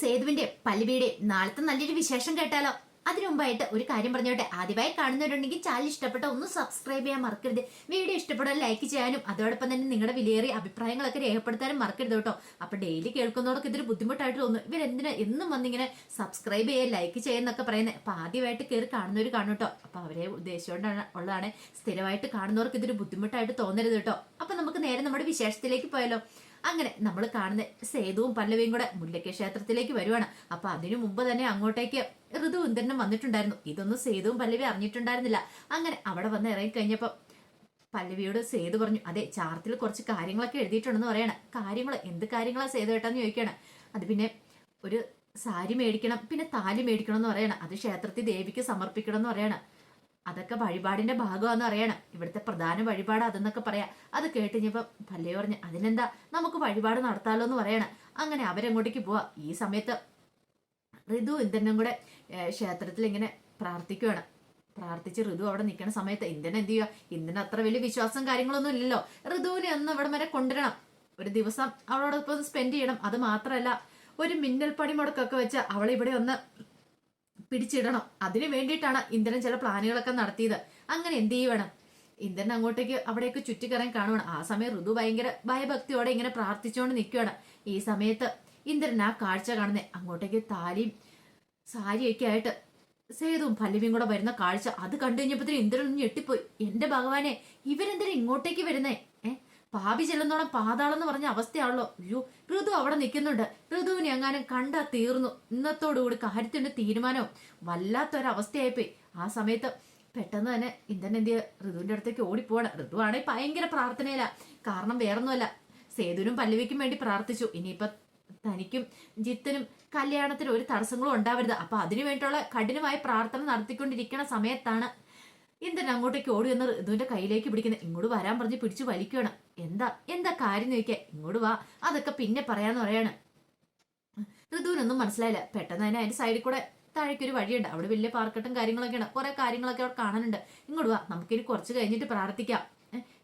സേതുവിന്റെ പല്ലവിയുടെ നാളത്തെ നല്ലൊരു വിശേഷം കേട്ടാലോ? അതിനു മുമ്പായിട്ട് ഒരു കാര്യം പറഞ്ഞോട്ടെ. ആദ്യമായി കാണുന്നവരുണ്ടെങ്കിൽ ചാനൽ ഇഷ്ടപ്പെട്ട ഒന്ന് സബ്സ്ക്രൈബ് ചെയ്യാൻ മറക്കരുത്. വീഡിയോ ഇഷ്ടപ്പെടാൻ ലൈക്ക് ചെയ്യാനും അതോടൊപ്പം തന്നെ നിങ്ങളുടെ വിലയേറിയ അഭിപ്രായങ്ങളൊക്കെ രേഖപ്പെടുത്താനും മറക്കരുത് കേട്ടോ. അപ്പൊ ഡെയിലി കേൾക്കുന്നവർക്ക് ഇതൊരു ബുദ്ധിമുട്ടായിട്ട് തോന്നും. ഇവരെന്തിനാ എന്നും വന്നിങ്ങനെ സബ്സ്ക്രൈബ് ചെയ്യാൻ ലൈക്ക് ചെയ്യുന്നൊക്കെ പറയുന്നത്? അപ്പൊ ആദ്യമായിട്ട് കയറി കാണുന്നവർ കാണും കേട്ടോ. അപ്പൊ അവരെ ഉദ്ദേശിച്ചുകൊണ്ടാണ് ഉള്ളതാണ്. സ്ഥിരമായിട്ട് കാണുന്നവർക്ക് ഇതൊരു ബുദ്ധിമുട്ടായിട്ട് തോന്നരുത് കേട്ടോ. അപ്പൊ നമുക്ക് നേരെ നമ്മുടെ വിശേഷത്തിലേക്ക് പോയാലോ. അങ്ങനെ നമ്മൾ കാണുന്ന സേതുവും പല്ലവിയും കൂടെ മുല്ലയ്ക്ക് ക്ഷേത്രത്തിലേക്ക് വരുവാണ്. അപ്പൊ അതിനു മുമ്പ് തന്നെ അങ്ങോട്ടേക്ക് ഋതു ഇന്ദ്രനും വന്നിട്ടുണ്ടായിരുന്നു. ഇതൊന്നും സേതുവും പല്ലവി അറിഞ്ഞിട്ടുണ്ടായിരുന്നില്ല. അങ്ങനെ അവിടെ വന്ന് ഇറങ്ങി കഴിഞ്ഞപ്പോ പല്ലവിയോട് സേതു പറഞ്ഞു അതെ ചാർത്തിൽ കുറച്ച് കാര്യങ്ങളൊക്കെ എഴുതിയിട്ടുണ്ടെന്ന് പറയാണ്. കാര്യങ്ങൾ എന്ത് കാര്യങ്ങളാ സേതു ഏട്ടാന്ന് ചോദിക്കുകയാണ് അത് പിന്നെ ഒരു സാരി മേടിക്കണം പിന്നെ താലി മേടിക്കണം എന്ന് പറയണം. അത് ക്ഷേത്രത്തിൽ ദേവിക്ക് സമർപ്പിക്കണം എന്ന് പറയണം. അതൊക്കെ വഴിപാടിന്റെ ഭാഗമാണെന്ന് അറിയണം. ഇവിടുത്തെ പ്രധാന വഴിപാട് അതെന്നൊക്കെ പറയാം. അത് കേട്ട് ഞാൻ പല്ലേ പറഞ്ഞ് അതിനെന്താ? നമുക്ക് വഴിപാട് നടത്താലോ എന്ന് പറയണം. അങ്ങനെ അവരങ്ങോട്ടേക്ക് പോവാ. ഈ സമയത്ത് ഋതു ഇന്ദ്രനും കൂടെ ക്ഷേത്രത്തിൽ ഇങ്ങനെ പ്രാർത്ഥിക്കുവാണ്. പ്രാർത്ഥിച്ച് ഋതു അവിടെ നിൽക്കുന്ന സമയത്ത് ഇന്ദ്രൻ എന്ത് ചെയ്യുക ഇന്ദ്രൻ അത്ര വലിയ വിശ്വാസം കാര്യങ്ങളൊന്നും ഇല്ലല്ലോ. ഋതുവിനെ ഒന്ന് ഇവിടെ വരെ കൊണ്ടുവരണം. ഒരു ദിവസം അവളോടൊപ്പം സ്പെൻഡ് ചെയ്യണം. അത് മാത്രമല്ല ഒരു മിന്നൽ പണിമുടക്കൊക്കെ വെച്ച് അവളിവിടെ ഒന്ന് പിടിച്ചിടണം. അതിനു വേണ്ടിയിട്ടാണ് ഇന്ദ്രൻ ചില പ്ലാനുകളൊക്കെ നടത്തിയത്. അങ്ങനെ എന്ത് ചെയ്യണം? ഇന്ദ്രൻ അങ്ങോട്ടേക്ക് അവിടേക്ക് ചുറ്റിക്കറങ്ങി കാണുവാണ്. ആ സമയം ഋതു ഭയങ്കര ഭയഭക്തിയോടെ ഇങ്ങനെ പ്രാർത്ഥിച്ചുകൊണ്ട് നിൽക്കുകയാണ് ഈ സമയത്ത് ഇന്ദ്രൻ ആ കാഴ്ച കാണുന്നേ. അങ്ങോട്ടേക്ക് താലിയും സാരിയൊക്കെ ആയിട്ട് സേതുവും പല്ലവിയും കൂടെ വരുന്ന കാഴ്ച. അത് കണ്ടു കഴിഞ്ഞപ്പോഴത്തേനും ഇന്ദ്രൻ ഒന്ന് ഞെട്ടിപ്പോയി. എന്റെ ഭഗവാനെ ഇവരെന്തിനാ ഇങ്ങോട്ടേക്ക് വരുന്നേ? പാപി ചെല്ലുന്നോളം പാതാളം എന്ന് പറഞ്ഞ അവസ്ഥയാണല്ലോ. അയ്യോ ഋതു അവിടെ നിൽക്കുന്നുണ്ട്. ഋതുവിനെ എങ്ങാനും കണ്ടാ തീർന്നു. ഇന്നത്തോടുകൂടി കാര്യത്തിന്റെ തീരുമാനവും വല്ലാത്തൊരവസ്ഥയായിപ്പോയി. ആ സമയത്ത് പെട്ടെന്ന് തന്നെ ഇന്ദ്രൻ ഋതുവിന്റെ അടുത്തേക്ക് ഓടിപ്പോണ ഋതു ഭയങ്കര പ്രാർത്ഥനയില്ല കാരണം വേറൊന്നുമല്ല. സേതുവിനും പല്ലവിക്കും വേണ്ടി പ്രാർത്ഥിച്ചു. ഇനിയിപ്പൊ തനിക്കും ജിത്തനും കല്യാണത്തിന് ഒരു തടസ്സങ്ങളും ഉണ്ടാവരുത്. അപ്പൊ അതിനു വേണ്ടിയുള്ള കഠിനമായ പ്രാർത്ഥന നടത്തിക്കൊണ്ടിരിക്കുന്ന സമയത്താണ് ഇന്ദ്രൻ അങ്ങോട്ടേക്ക് ഓടി വന്ന് ഋതുവിന്റെ കയ്യിലേക്ക് പിടിക്കുന്നത്. ഇങ്ങോട്ട് വരാൻ പറഞ്ഞ് പിടിച്ചു വലിക്കുകയാണ്. എന്താ എന്താ കാര്യം ചോദിക്കാൻ ഇങ്ങോട്ട് വാ. അതൊക്കെ പിന്നെ പറയാന്ന് പറയാണ്. ഋതുവിനൊന്നും മനസ്സിലായില്ല. പെട്ടെന്ന് തന്നെ അതിന്റെ സൈഡിൽ കൂടെ താഴേക്ക് ഒരു വഴിയുണ്ട്. അവിടെ വലിയ പാർക്കട്ടും കാര്യങ്ങളൊക്കെയാണ്. കുറെ കാര്യങ്ങളൊക്കെ അവിടെ കാണാനുണ്ട്. ഇങ്ങോട്ട് വാ. നമുക്കിനി കുറച്ച് കഴിഞ്ഞിട്ട് പ്രാർത്ഥിക്കാം.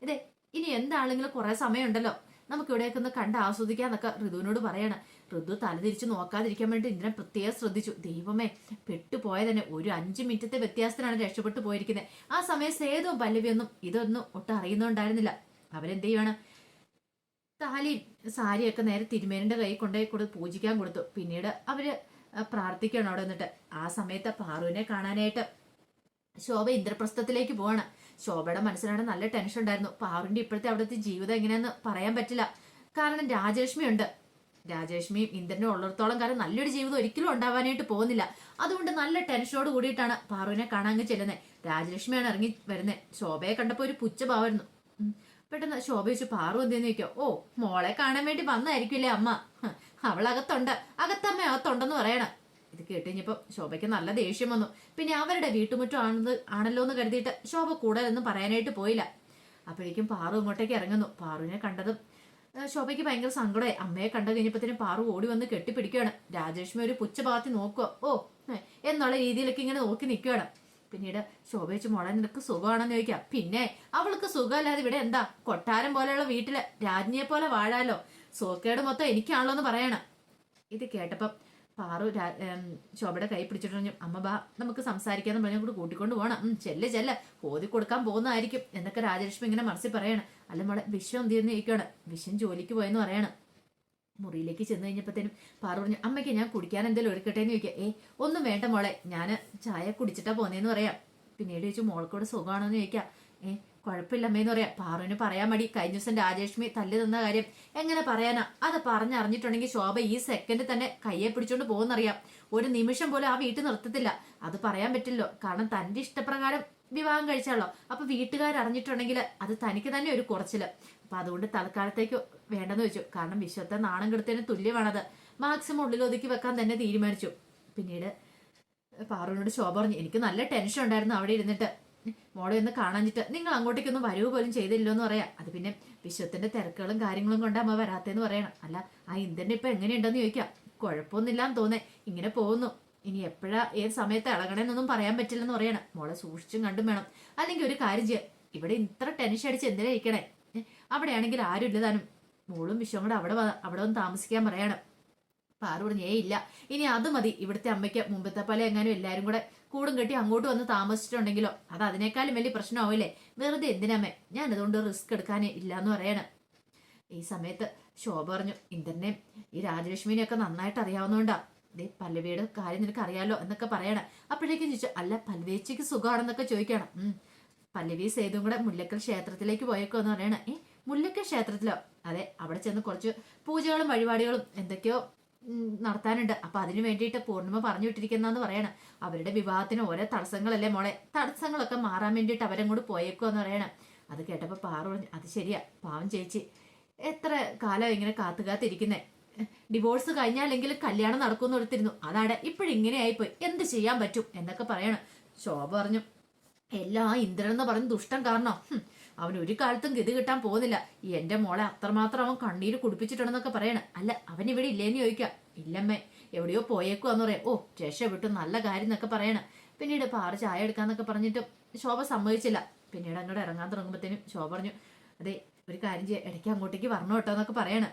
ഇതേ ഇനി എന്താണെങ്കിലും കുറെ സമയമുണ്ടല്ലോ. നമുക്ക് ഇവിടെയൊക്കെ ഒന്ന് കണ്ട് ആസ്വദിക്കാന്നൊക്കെ ഋതുവിനോട് പറയാണ്. ഋതു തലതിരിച്ച് നോക്കാതിരിക്കാൻ വേണ്ടി ഇന്ദ്രൻ പ്രത്യേകം ശ്രദ്ധിച്ചു. ദൈവമേ പെട്ടുപോയ തന്നെ ഒരു അഞ്ച് മിനിറ്റത്തെ വ്യത്യാസത്തിനാണ് രക്ഷപ്പെട്ടു പോയിരിക്കുന്നത് ആ സമയം സേതുവും പല്ലവിയൊന്നും ഇതൊന്നും ഒട്ടും അറിയുന്നുണ്ടായിരുന്നില്ല. അവരെന്ത് ചെയ്യുവാണ് താലിയും സാരിയൊക്കെ നേരെ തിരുമേനിന്റെ കൈ കൊണ്ടുപോയി കൊടുത്ത് പൂജിക്കാൻ കൊടുത്തു. പിന്നീട് അവർ പ്രാർത്ഥിക്കണം അവിടെ നിന്നിട്ട്. ആ സമയത്ത് പാറുവിനെ കാണാനായിട്ട് ശോഭ ഇന്ദ്രപ്രസ്ഥത്തിലേക്ക് പോവാണ്. ശോഭയുടെ മനസ്സിലാണ് നല്ല ടെൻഷൻ ഉണ്ടായിരുന്നു. പാറുവിന്റെ ഇപ്പോഴത്തെ അവിടുത്തെ ജീവിതം എങ്ങനെയാന്ന് പറയാൻ പറ്റില്ല. കാരണം രാജലക്ഷ്മി ഉണ്ട് രാജലക്ഷ്മിയും ഇന്ദ്രനും ഉള്ളിടത്തോളം കാരണം നല്ലൊരു ജീവിതം ഒരിക്കലും ഉണ്ടാവാനായിട്ട് പോകുന്നില്ല. അതുകൊണ്ട് നല്ല ടെൻഷനോട് കൂടിയിട്ടാണ് പാറുവിനെ കാണാൻ ചെല്ലുന്നത് രാജലക്ഷ്മിയാണ് ഇറങ്ങി വരുന്നത് ശോഭയെ കണ്ടപ്പോൾ ഒരു പുച്ഛഭാവായിരുന്നു. പെട്ടെന്ന് ശോഭ ചോദിച്ചു പാറു എന്തെന്ന് ചോദിക്കോ ഓ മോളെ കാണാൻ വേണ്ടി വന്നായിരിക്കില്ലേ അമ്മ. അകത്തുണ്ട്. അകത്തമ്മ അകത്തുണ്ടെന്ന് പറയണം. ഇത് കേട്ട് കഴിഞ്ഞപ്പോ ശോഭയ്ക്ക് നല്ല ദേഷ്യം വന്നു. പിന്നെ അവരുടെ വീട്ടുമുറ്റം ആണെന്ന് ആണല്ലോ എന്ന് കരുതിയിട്ട് ശോഭ കൂടുതലൊന്നും പറയാനായിട്ട് പോയില്ല. അപ്പോഴേക്കും പാറു ഇങ്ങോട്ടേക്ക് ഇറങ്ങുന്നു. പാറുവിനെ കണ്ടതും ശോഭയ്ക്ക് ഭയങ്കര സങ്കടമായി. അമ്മയെ കണ്ടു കഴിഞ്ഞപ്പോഴത്തേനും പാറു ഓടി വന്ന് കെട്ടിപ്പിടിക്കുകയാണ്. രാജലക്ഷ്മി ഒരു പുച്ഛഭാഗത്ത് നോക്കുക ഓ എന്നുള്ള രീതിയിലൊക്കെ ഇങ്ങനെ നോക്കി നിൽക്കുകയാണ് പിന്നീട് ശോഭ വെച്ച് മോളെ നിനക്ക് സുഖമാണെന്ന് ചോദിക്കാം. പിന്നെ അവൾക്ക് സുഖമല്ലാതെ ഇവിടെ എന്താ? കൊട്ടാരം പോലെയുള്ള വീട്ടിൽ രാജ്ഞിയെ പോലെ വാഴാലോ? സോക്കേട് മൊത്തം എനിക്കാണല്ലോ എന്ന് പറയണം. ഇത് കേട്ടപ്പം പാറു ശോഭയുടെ കൈ പിടിച്ചിട്ട് പറഞ്ഞു അമ്മ ബാ നമുക്ക് സംസാരിക്കാന്ന് പറഞ്ഞു കൂടി കൂട്ടിക്കൊണ്ട് പോകണം ചെല്ല ചെല്ല്. ഓതി കൊടുക്കാൻ പോകുന്നതായിരിക്കും. എന്നൊക്കെ രാജലക്ഷ്മി ഇങ്ങനെ മനസ്സിൽ പറയണം. അല്ല മോളെ വിശ്വം എന്ത് ചെയ്യുന്ന ചോദിക്കുകയാണ് ജോലിക്ക് പോയെന്ന് പറയണം. മുറിയിലേക്ക് ചെന്ന് കഴിഞ്ഞപ്പോഴത്തേനും പാറു പറഞ്ഞു അമ്മയ്ക്ക് ഞാൻ കുടിക്കാൻ എന്തെങ്കിലും ഒരുക്കട്ടെ എന്ന് ചോദിക്കുക. ഏ ഒന്നും വേണ്ട മോളെ ഞാൻ ചായ കുടിച്ചിട്ടാ പോന്നേന്ന് പറയാം. പിന്നീട് ചോദിച്ചു മോൾക്കൂടെ സുഖമാണോന്ന് ചോദിക്കാം ഏ കുഴപ്പമില്ല അമ്മയെന്ന് പറയാം. പാറുവിന് പറയാൻ മടി കഴിഞ്ഞ ദിവസം രാജേഷ്മി തല്ലി തന്ന കാര്യം എങ്ങനെ പറയാനാ? അത് പറഞ്ഞറിഞ്ഞിട്ടുണ്ടെങ്കിൽ ശോഭ ഈ സെക്കൻഡ് തന്നെ കയ്യെ പിടിച്ചോണ്ട് പോകുന്നറിയാം. ഒരു നിമിഷം പോലും ആ വീട്ടിൽ നിർത്തത്തില്ല. അത് പറയാൻ പറ്റില്ലോ കാരണം തന്റെ ഇഷ്ടപ്രകാരം വിവാഹം കഴിച്ചാലോ? അപ്പൊ വീട്ടുകാർ അറിഞ്ഞിട്ടുണ്ടെങ്കിൽ അത് തനിക്ക് തന്നെ ഒരു കുറച്ചിൽ. അപ്പൊ അതുകൊണ്ട് തൽക്കാലത്തേക്ക് വേണ്ടെന്ന് വെച്ചു കാരണം വിശ്വത്തെ നാണം കെടുത്തതിന് തുല്യമാണത്. മാക്സിമം ഉള്ളിൽ ഒതുക്കി വെക്കാൻ തന്നെ തീരുമാനിച്ചു. പിന്നീട് പാറുവിനോട് ശോഭ പറഞ്ഞു എനിക്ക് നല്ല ടെൻഷൻ ഉണ്ടായിരുന്നു അവിടെ ഇരുന്നിട്ട്. മോളെ ഒന്ന് കാണാഞ്ഞിട്ട് നിങ്ങൾ അങ്ങോട്ടേക്കൊന്നും വരവ് പോലും ചെയ്തില്ലോ എന്ന് പറയാം. അത് പിന്നെ വിശ്വത്തിന്റെ തിരക്കുകളും കാര്യങ്ങളും കൊണ്ട് അമ്മ വരാത്തേന്ന് പറയണം. അല്ല ആ ഇന്ത്യൻ ഇപ്പൊ എങ്ങനെയുണ്ടെന്ന് ചോദിക്കാം. കുഴപ്പമൊന്നുമില്ലാന്ന് തോന്നേ. ഇങ്ങനെ പോകുന്നു. ഇനി എപ്പോഴാ ഏത് സമയത്ത് ഇളകണേന്നൊന്നും പറയാൻ പറ്റില്ലെന്ന് പറയണം. മോളെ സൂക്ഷിച്ചും കണ്ടും വേണം. അല്ലെങ്കിൽ ഒരു കാര്യം ചെയ്യാം. ഇവിടെ ഇത്ര ടെൻഷൻ അടിച്ച് എന്തിനാ ഇരിക്കണേ? അവിടെയാണെങ്കിൽ ആരും ഇല്ല താനും. മോളും വിശ്വം കൂടെ അവിടെ അവിടെ വന്ന് താമസിക്കാൻ പറയണം. പാറു പറഞ്ഞു ഏ ഇല്ല. ഇനി അത് മതി. ഇവിടുത്തെ അമ്മയ്ക്ക് മുമ്പത്തെ പോലെ എങ്ങാനും എല്ലാവരും കൂടെ കൂടും കെട്ടി അങ്ങോട്ട് വന്ന് താമസിച്ചിട്ടുണ്ടെങ്കിലോ? അത് അതിനേക്കാളും വലിയ പ്രശ്നമാവില്ലേ? വെറുതെ എന്തിനമ്മേ ഞാൻ അതുകൊണ്ട് റിസ്ക് എടുക്കാനേ ഇല്ലാന്ന് പറയണം. ഈ സമയത്ത് ശോഭ പറഞ്ഞു ഇന്ദ്രനെ ഈ രാജലക്ഷ്മിനെയൊക്കെ നന്നായിട്ട് അറിയാവുന്നതുകൊണ്ടാ ദേ പല്ലവിയുടെ കാര്യം നിനക്ക് അറിയാലോ എന്നൊക്കെ പറയണം. അപ്പോഴേക്കും ചോദിച്ചു അല്ല പല്ലവേച്ചിക്ക് സുഖമാണെന്നൊക്കെ ചോദിക്കണം. പല്ലവി സേതും കൂടെ മുല്ലക്കൽ ക്ഷേത്രത്തിലേക്ക് പോയേക്കോ എന്ന് പറയണ. ഏ മുല്ലക്കൽ ക്ഷേത്രത്തിലോ? അതെ അവിടെ ചെന്ന് കുറച്ച് പൂജകളും വഴിപാടുകളും എന്തൊക്കെയോ നടത്താനുണ്ട്. അപ്പൊ അതിനു വേണ്ടിയിട്ട് പൂർണിമ പറഞ്ഞു വിട്ടിരിക്കുന്നെന്ന് പറയണം. അവരുടെ വിവാഹത്തിന് ഓരോ തടസ്സങ്ങളല്ലേ മോളെ? തടസ്സങ്ങളൊക്കെ മാറാൻ വേണ്ടിയിട്ട് അവരങ്ങോട്ട് പോയേക്കോ എന്ന് പറയണം. അത് കേട്ടപ്പോ പാറു പറഞ്ഞു അത് ശരിയാ. പാവം ചേച്ചി. എത്ര കാലം ഇങ്ങനെ കാത്തു കാത്തിരിക്കുന്നേ ഡിവോഴ്സ് കഴിഞ്ഞാലെങ്കിലും കല്യാണം നടക്കുമെന്ന് എടുത്തിരുന്നു അതാണ് ഇപ്പോഴിങ്ങനെ ആയിപ്പോയി എന്ത് ചെയ്യാൻ പറ്റും എന്നൊക്കെ പറയണം. ശോഭ പറഞ്ഞു എല്ലാ ഇന്ദ്രൻ എന്ന് പറഞ്ഞ ദുഷ്ടം കാരണം? അവൻ ഒരു കാലത്തും ഗതി കിട്ടാൻ പോകുന്നില്ല. എന്റെ മോളെ അത്രമാത്രം അവൻ കണ്ണീര് കുടിപ്പിച്ചിട്ടുണ്ടെന്നൊക്കെ പറയണം. അല്ല അവൻ ഇവിടെ ഇല്ലേന്ന് ചോദിക്കാം ഇല്ലമ്മേ എവിടെയോ പോയേക്കുവാന്ന് പറയാം. ഓ രക്ഷപ്പെട്ടു നല്ല കാര്യം എന്നൊക്കെ പറയണം. പിന്നീട് പാറ ചായ എടുക്കാന്നൊക്കെ പറഞ്ഞിട്ട് ശോഭ സമ്മതിച്ചില്ല. പിന്നീട് അങ്ങോട്ട് ഇറങ്ങാൻ തുടങ്ങുമ്പോഴത്തേനും ശോഭ പറഞ്ഞു അതെ ഒരു കാര്യം ചെയ്യാം. ഇടയ്ക്ക് അങ്ങോട്ടേക്ക് വരണോട്ടോ എന്നൊക്കെ പറയണം.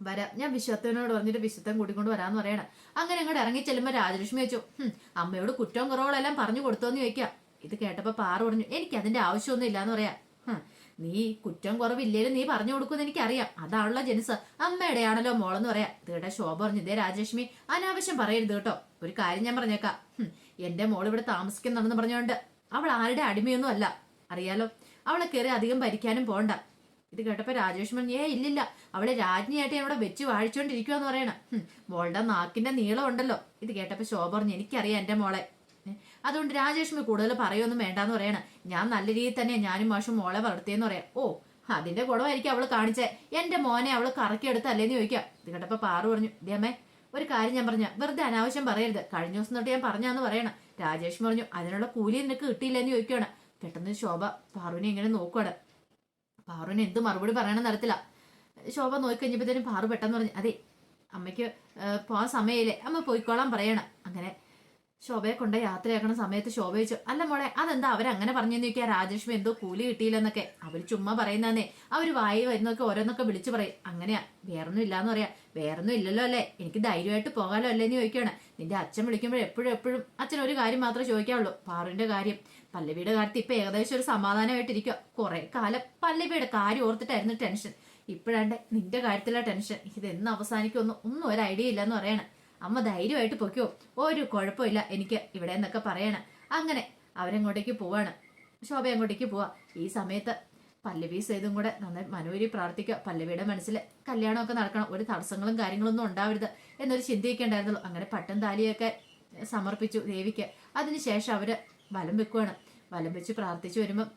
വരാം. ഞാൻ വിശ്വത്തിനോട് പറഞ്ഞിട്ട് വിശ്വത്തൻ കൂട്ടിക്കൊണ്ട് വരാന്ന് പറയണം. അങ്ങനെ അങ്ങോട്ട് ഇറങ്ങി ചെല്ലുമ്പോൾ രാജലക്ഷ്മി വെച്ചു "ഹും, അമ്മയോട് കുറ്റവും കുറവുകളെല്ലാം പറഞ്ഞു കൊടുത്തോന്ന് ചോദിക്കാം. ഇത് കേട്ടപ്പോ പാറ പറഞ്ഞു എനിക്ക് അതിന്റെ ആവശ്യമൊന്നും ഇല്ലാന്ന് പറയാം. നീ കുറ്റം കുറവില്ലേലും നീ പറഞ്ഞു കൊടുക്കുമെന്ന് എനിക്കറിയാം. അതാണല്ലോ ജനിസ് അമ്മയുടെയാണല്ലോ മോളെന്ന് പറയാ. ഇതേടെ ശോഭ പറഞ്ഞു ഇതേ രാജലക്ഷ്മി അനാവശ്യം പറയരുത് കേട്ടോ. ഒരു കാര്യം ഞാൻ പറഞ്ഞേക്കാം. "ഹും, എന്റെ മോൾ ഇവിടെ താമസിക്കുന്നുണ്ടെന്ന് പറഞ്ഞുകൊണ്ട് അവൾ ആരുടെ അടിമയൊന്നും അല്ല. അറിയാലോ അവളെ കയറി അധികം ഭരിക്കാനും പോണ്ട. ഇത് കേട്ടപ്പോ രാജേഷ് പറഞ്ഞു ഏ ഇല്ലില്ല. അവളെ രാജ്ഞിയായിട്ട് ഇവിടെ വെച്ച് വാഴിച്ചോണ്ടിരിക്കുവാന്ന് പറയണം. മോളുടെ നാക്കിന്റെ നീളം ഉണ്ടല്ലോ. ഇത് കേട്ടപ്പോ ശോഭ പറഞ്ഞു എനിക്കറിയാം എന്റെ മോളെ. അതുകൊണ്ട് രാജേഷ്മി കൂടുതൽ പറയൊന്നും വേണ്ടാന്ന് പറയണ. ഞാൻ നല്ല രീതിയിൽ തന്നെ ഞാനും മാഷും മോളെ വളർത്തിയെന്ന് പറയാം. ഓ അതിന്റെ ഗുണമായിരിക്കും അവൾ കാണിച്ചേ. എന്റെ മോനെ അവൾ കറക്കിയെടുത്തല്ലേന്ന് ചോദിക്കാം. ഇത് കേട്ടപ്പോ പാറു പറഞ്ഞു ദേമേ ഒരു കാര്യം ഞാൻ പറഞ്ഞ വെറുതെ അനാവശ്യം പറയരുത്. കഴിഞ്ഞ ദിവസം തൊട്ട് ഞാൻ പറഞ്ഞാന്ന് പറയണം. രാജേഷ് പറഞ്ഞു അതിനുള്ള കൂലി നിനക്ക് കിട്ടിയില്ലെന്ന് ചോദിക്കുകയാണ് പെട്ടെന്ന് ശോഭ പാറുവിനെ ഇങ്ങനെ നോക്കുവാണ്. പാറുവിന് എന്ത് മറുപടി പറയണം നടത്തില്ല ശോഭ നോക്കിക്കഴിഞ്ഞപ്പോഴത്തേനും പാറു പെട്ടെന്ന് പറഞ്ഞു അതെ അമ്മയ്ക്ക് പോകാൻ സമയമില്ലേ? അമ്മ പോയിക്കോളാൻ പറയണം. അങ്ങനെ ശോഭയെ കൊണ്ട് യാത്രയാക്കണ സമയത്ത് ശോഭ ചോദിച്ചു അല്ല മോളെ അതെന്താ? അവരങ്ങനെ പറഞ്ഞെന്ന് ചോദിക്കുക രാജലക്ഷ്മി എന്തോ കൂലി കിട്ടിയില്ലെന്നൊക്കെ. അവർ ചുമ്മാ പറയുന്നതന്നെ. അവർ വായി വരുന്നൊക്കെ ഓരോന്നൊക്കെ വിളിച്ചു പറയും. അങ്ങനെയാ. വേറൊന്നും ഇല്ലാന്ന് പറയാ. വേറൊന്നും ഇല്ലല്ലോ അല്ലേ? എനിക്ക് ധൈര്യമായിട്ട് പോകാലോ അല്ലേന്ന് ചോദിക്കുകയാണ്. നിന്റെ അച്ഛൻ വിളിക്കുമ്പോൾ എപ്പോഴും എപ്പോഴും അച്ഛൻ ഒരു കാര്യം മാത്രമേ ചോദിക്കാവുള്ളൂ. പാറുവിന്റെ കാര്യം. പല്ലവിയുടെ കാര്യത്തിൽ ഇപ്പൊ ഏകദേശം ഒരു സമാധാനമായിട്ടിരിക്കുക കുറെ കാലം പല്ലവിയുടെ കാര്യം ഓർത്തിട്ടായിരുന്നു ടെൻഷൻ. ഇപ്പോഴാണ്ട് നിന്റെ കാര്യത്തിലെ ടെൻഷൻ. ഇതെന്ന് എന്ന് അവസാനിക്കുമെന്ന് ഒന്നും ഒരു ഐഡിയ ഇല്ലെന്ന് പറയണം. അമ്മ ധൈര്യമായിട്ട് പൊയ്ക്കോ. ഒരു കുഴപ്പമില്ല എനിക്ക് ഇവിടെ എന്നൊക്കെ പറയണം. അങ്ങനെ അവരങ്ങോട്ടേക്ക് പോവാണ്. ശോഭ അങ്ങോട്ടേക്ക് പോവാ. ഈ സമയത്ത് പല്ലവി സേതും കൂടെ നന്നായി മനോരി പ്രാർത്ഥിക്കുക. പല്ലവിയുടെ മനസ്സിൽ കല്യാണമൊക്കെ നടക്കണം. ഒരു തടസ്സങ്ങളും കാര്യങ്ങളൊന്നും ഉണ്ടാവരുത് എന്നൊരു ചിന്തയൊക്കെ അങ്ങനെ പട്ടം താലിയൊക്കെ സമർപ്പിച്ചു ദേവിക്ക്. അതിനുശേഷം അവർ വലം വെക്കുവാണ്. വലം വെച്ച് പ്രാർത്ഥിച്ചു വരുമ്പം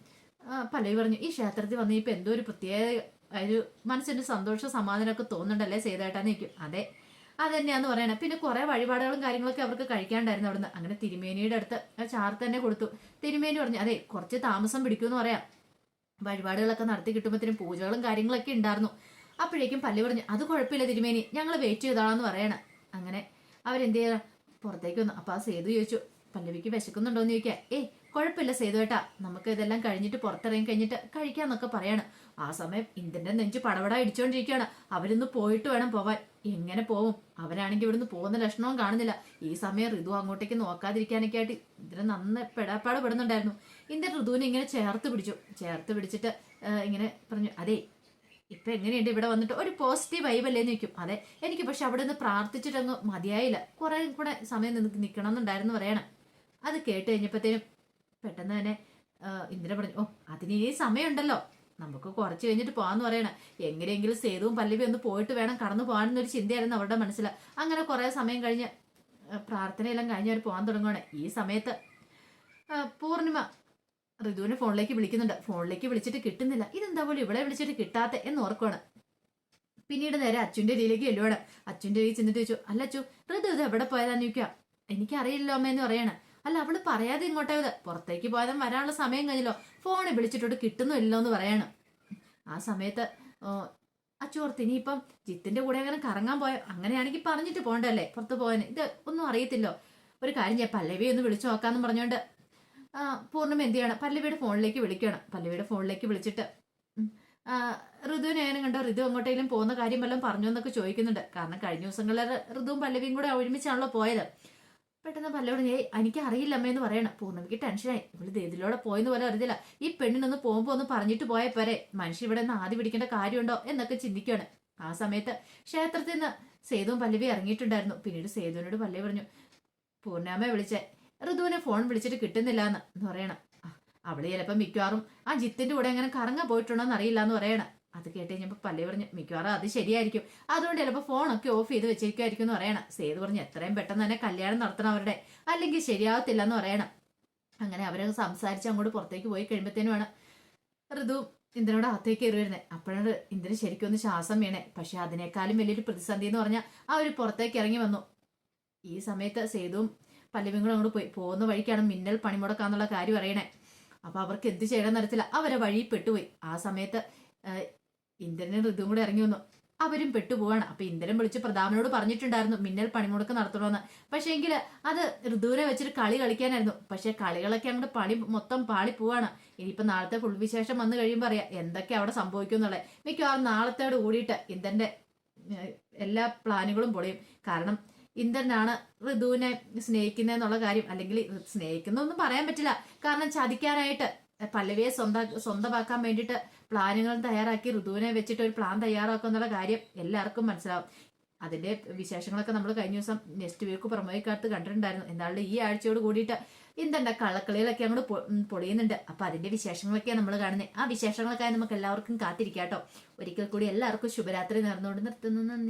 പല്ലവി പറഞ്ഞു ഈ ക്ഷേത്രത്തിൽ വന്ന് എന്തോ ഒരു പ്രത്യേക ഒരു മനസ്സിന് സന്തോഷ സമാധാനമൊക്കെ തോന്നുന്നുണ്ടല്ലേ സേതായിട്ടാന്ന് നിൽക്കും അതെ അതന്നെയാന്ന് പറയണേ. പിന്നെ കുറെ വഴിപാടുകളും കാര്യങ്ങളൊക്കെ അവർക്ക് കഴിക്കാണ്ടായിരുന്നു അവിടുന്ന്. അങ്ങനെ തിരുമേനിയുടെ അടുത്ത് ചാർത്ത് തന്നെ കൊടുത്തു. തിരുമേനി പറഞ്ഞു അതെ കുറച്ച് താമസം പിടിക്കുമെന്ന് പറയാം. വഴിപാടുകളൊക്കെ നടത്തി കിട്ടുമ്പോഴത്തേനും പൂജകളും കാര്യങ്ങളൊക്കെ ഉണ്ടായിരുന്നു. അപ്പോഴേക്കും പല്ലി പറഞ്ഞു അത് കുഴപ്പമില്ല തിരുമേനി ഞങ്ങൾ വെയിറ്റ് ചെയ്തോളാന്ന് പറയണം. അങ്ങനെ അവരെന്ത് ചെയ്യാ പുറത്തേക്ക് വന്നു. അപ്പൊ ആ സേതു ചോദിച്ചു പല്ലവിക്ക് വിശക്കുന്നുണ്ടോന്ന് ചോദിക്കുക ഏയ് കുഴപ്പമില്ല സേതു ഏട്ടാ നമുക്ക് ഇതെല്ലാം കഴിഞ്ഞിട്ട് പുറത്തിറങ്ങി കഴിഞ്ഞിട്ട് കഴിക്കാന്നൊക്കെ പറയാണ്. ആ സമയം ഇന്ദ്രന്റെ നെഞ്ച് പടപട ഇടിച്ചോണ്ടിരിക്കുകയാണ് അവരിന്ന് പോയിട്ട് വേണം പോവാൻ. എങ്ങനെ പോവും? അവരാണെങ്കിൽ ഇവിടുന്ന് പോകുന്ന ലക്ഷണവും കാണുന്നില്ല. ഈ സമയം ഋതു അങ്ങോട്ടേക്ക് നോക്കാതിരിക്കാനൊക്കെ ആയിട്ട് ഇന്ദ്രൻ നന്ന പെടാപ്പാട് പെടുന്നുണ്ടായിരുന്നു ഇന്ദ്രൻ ഋതുവിനെ ഇങ്ങനെ ചേർത്ത് പിടിച്ചു. ചേർത്ത് പിടിച്ചിട്ട് ഇങ്ങനെ പറഞ്ഞു അതെ ഇപ്പൊ എങ്ങനെയുണ്ട്? ഇവിടെ വന്നിട്ട് ഒരു പോസിറ്റീവ് വൈബ് അല്ലേ? ചോദിക്കും. അതെ എനിക്ക് പക്ഷെ അവിടെ നിന്ന് പ്രാർത്ഥിച്ചിട്ടങ്ങ് മതിയായില്ല. കുറെ കൂടെ സമയം നിന്ന് നിൽക്കണം എന്നുണ്ടായിരുന്നു പറയണം. അത് കേട്ട് കഴിഞ്ഞപ്പോഴത്തേനും പെട്ടെന്ന് തന്നെ ഇന്ദ്ര പറഞ്ഞു ഓ അതിന് ഈ സമയമുണ്ടല്ലോ. നമുക്ക് കുറച്ച് കഴിഞ്ഞിട്ട് പോകാന്ന് പറയണം. എങ്ങനെയെങ്കിലും സേതുവും പല്ലവി ഒന്ന് പോയിട്ട് വേണം കടന്നു പോകാനെന്നൊരു ചിന്തയായിരുന്നു അവരുടെ മനസ്സിൽ അങ്ങനെ കുറെ സമയം കഴിഞ്ഞ് പ്രാർത്ഥനയെല്ലാം കഴിഞ്ഞ് അവർ പോകാൻ തുടങ്ങുകയാണ് ഈ സമയത്ത് പൂർണിമ ഋതുവിനെ ഫോണിലേക്ക് വിളിക്കുന്നുണ്ട്. ഫോണിലേക്ക് വിളിച്ചിട്ട് കിട്ടുന്നില്ല. ഇതെന്താ പോലും ഇവിടെ വിളിച്ചിട്ട് കിട്ടാത്ത എന്ന് ഓർക്കുവാണ്. പിന്നീട് നേരെ അച്ഛന്റെ ഇടയിലേക്ക് ചെല്ലുവാണ്. അച്ഛന്റെ ഇടയിൽ ചെന്നിട്ട് ചോദിച്ചു അല്ല അച്ചു ഋതു ഇത് എവിടെ പോയതാന്ന് ചോദിക്കുക എനിക്കറിയില്ലോ അമ്മ എന്ന് പറയണ. അല്ല അവൾ പറയാതെ ഇങ്ങോട്ടേ ഇത് പുറത്തേക്ക് പോയതും വരാനുള്ള സമയം കഴിഞ്ഞല്ലോ. ഫോണിൽ വിളിച്ചിട്ടോട് കിട്ടുന്നില്ലോ എന്ന് പറയണം. ആ സമയത്ത് അച്ചോർത്ത് ഇനിയിപ്പം ജിത്തിന്റെ കൂടെ അങ്ങനെ കറങ്ങാൻ പോയ അങ്ങനെയാണെങ്കിൽ പറഞ്ഞിട്ട് പോകണ്ടല്ലേ പുറത്ത് പോകാൻ. ഇത് ഒന്നും അറിയത്തില്ലോ. ഒരു കാര്യം ചെയ്യാം പല്ലവി ഒന്ന് വിളിച്ചു നോക്കാന്ന് പറഞ്ഞുകൊണ്ട് പൂർണം എന്ത് ചെയ്യണം? പല്ലവിയുടെ ഫോണിലേക്ക് വിളിക്കണം. പല്ലവിയുടെ ഫോണിലേക്ക് വിളിച്ചിട്ട് ഋതുവിനെ ഞാനും കണ്ടോ? ഋതു എങ്ങോട്ടെങ്കിലും പോകുന്ന കാര്യം വല്ലതും പറഞ്ഞു എന്നൊക്കെ ചോദിക്കുന്നുണ്ട്. കാരണം കഴിഞ്ഞ ദിവസങ്ങളിൽ ഋതുവും പല്ലവിയും കൂടെ ഒരുമിച്ചാണല്ലോ പോയത്. പെട്ടെന്ന് പല്ലോട് ഞാൻ എനിക്ക് അറിയില്ല അമ്മയെന്ന് പറയണം. പൂർണമിക്ക് ടെൻഷനായി. ഇവൾ ഇതിലൂടെ പോയെന്ന് പോലെ അറിയില്ല ഈ പെണ്ണിനൊന്ന് പോകുമ്പോ ഒന്ന് പറഞ്ഞിട്ട് പോയ പോരെ. മനുഷ്യ ഇവിടെ നിന്ന് ആദ്യം പിടിക്കേണ്ട കാര്യമുണ്ടോ എന്നൊക്കെ ചിന്തിക്കുകയാണ് ആ സമയത്ത് ക്ഷേത്രത്തിൽ നിന്ന് സേതുവും പല്ലവി ഇറങ്ങിയിട്ടുണ്ടായിരുന്നു. പിന്നീട് സേതുവിനോട് പല്ലവി പറഞ്ഞു പൂർണാമ്മ വിളിച്ചേ. ഋതുവിനെ ഫോൺ വിളിച്ചിട്ട് കിട്ടുന്നില്ല എന്ന് പറയണം അവൾ ചിലപ്പോൾ മിക്കവാറും ആ ജിത്തിന്റെ കൂടെ എങ്ങനെ കറങ്ങാൻ പോയിട്ടുണ്ടോ എന്ന് അറിയില്ല എന്ന് പറയണം. അത് കേട്ട് കഴിഞ്ഞപ്പോൾ പല്ലവി പറഞ്ഞു മിക്കവാറും അത് ശരിയായിരിക്കും. അതുകൊണ്ട് ചിലപ്പോൾ ഫോണൊക്കെ ഓഫ് ചെയ്ത് വെച്ചിരിക്കുമായിരിക്കും എന്ന് പറയണം. സേതു പറഞ്ഞു എത്രയും പെട്ടെന്ന് തന്നെ കല്യാണം നടത്തണം അവരുടെ. അല്ലെങ്കിൽ ശരിയാവത്തില്ല എന്ന് പറയണം. അങ്ങനെ അവരെ സംസാരിച്ച് അങ്ങോട്ട് പുറത്തേക്ക് പോയി കഴിയുമ്പോഴത്തേനുമാണ് ഋതു ഇന്ദ്രനോട് അകത്തേക്ക് കയറി വരുന്നത് അപ്പോഴാണ് ഇന്ദ്രൻ ശരിക്കും ഒന്ന് ശ്വാസം വീണേ. പക്ഷെ അതിനേക്കാളും വലിയൊരു പ്രതിസന്ധി എന്ന് പറഞ്ഞാൽ അവർ പുറത്തേക്ക് ഇറങ്ങി വന്നു. ഈ സമയത്ത് സേതുവും പല്ലവിങ്ങളും അങ്ങോട്ട് പോയി. പോകുന്ന വഴിക്കാണ് മിന്നൽ പണിമുടക്കാന്നുള്ള കാര്യം അറിയണേ. അപ്പൊ അവർക്ക് എന്ത് ചെയ്യണം അറിയത്തില്ല. അവരെ വഴി പെട്ടുപോയി. ആ സമയത്ത് ഇന്ദ്രനും ഋതുവും കൂടെ ഇറങ്ങി വന്നു. അവരും പെട്ടുപോവാണ്. അപ്പൊ ഇന്ദ്രൻ വിളിച്ച് പ്രതാപനോട് പറഞ്ഞിട്ടുണ്ടായിരുന്നു മിന്നൽ പണിമുടക്ക് നടത്തണമെന്ന് പക്ഷേ എങ്കിൽ അത് ഋതുവിനെ വെച്ചിട്ട് കളി കളിക്കാനായിരുന്നു. പക്ഷെ കളികളൊക്കെ അങ്ങോട്ട് പണി മൊത്തം പാളി പോവാണ്. ഇനിയിപ്പോ നാളത്തെ ഫുൾ വിശേഷം വന്നു കഴിയുമ്പോൾ അറിയാം എന്തൊക്കെ അവിടെ സംഭവിക്കും എന്നുള്ളത് മിക്കവാറും നാളത്തോട് കൂടിയിട്ട് ഇന്ദ്രന്റെ എല്ലാ പ്ലാനുകളും പൊളിയും. കാരണം ഇന്ദ്രനാണ് ഋതുവിനെ സ്നേഹിക്കുന്നതെന്നുള്ള കാര്യം. അല്ലെങ്കിൽ സ്നേഹിക്കുന്നൊന്നും പറയാൻ പറ്റില്ല. കാരണം ചതിക്കാനായിട്ട് പല്ലവിയെ സ്വന്തം സ്വന്തമാക്കാൻ വേണ്ടിയിട്ട് പ്ലാനുകൾ തയ്യാറാക്കി ഋതുവിനെ വെച്ചിട്ട് ഒരു പ്ലാൻ തയ്യാറാക്കുക എന്നുള്ള കാര്യം എല്ലാവർക്കും മനസ്സിലാവും. അതിന്റെ വിശേഷങ്ങളൊക്കെ നമ്മൾ കഴിഞ്ഞ ദിവസം നെക്സ്റ്റ് വീക്ക് പ്രമോയിക്കകത്ത് കണ്ടിട്ടുണ്ടായിരുന്നു. എന്നാലും ഈ ആഴ്ചയോട് കൂടിയിട്ട് എന്തുണ്ട് കള്ളക്കളികളൊക്കെ അങ്ങോട്ട് പൊളിയുന്നുണ്ട്. അപ്പൊ അതിന്റെ വിശേഷങ്ങളൊക്കെയാണ് നമ്മൾ കാണുന്നത് ആ വിശേഷങ്ങളൊക്കെ നമുക്ക് എല്ലാവർക്കും കാത്തിരിക്കാട്ടോ. ഒരിക്കൽ കൂടി എല്ലാവർക്കും ശുഭരാത്രി നേർന്നുകൊണ്ട് നിർത്തുന്നു.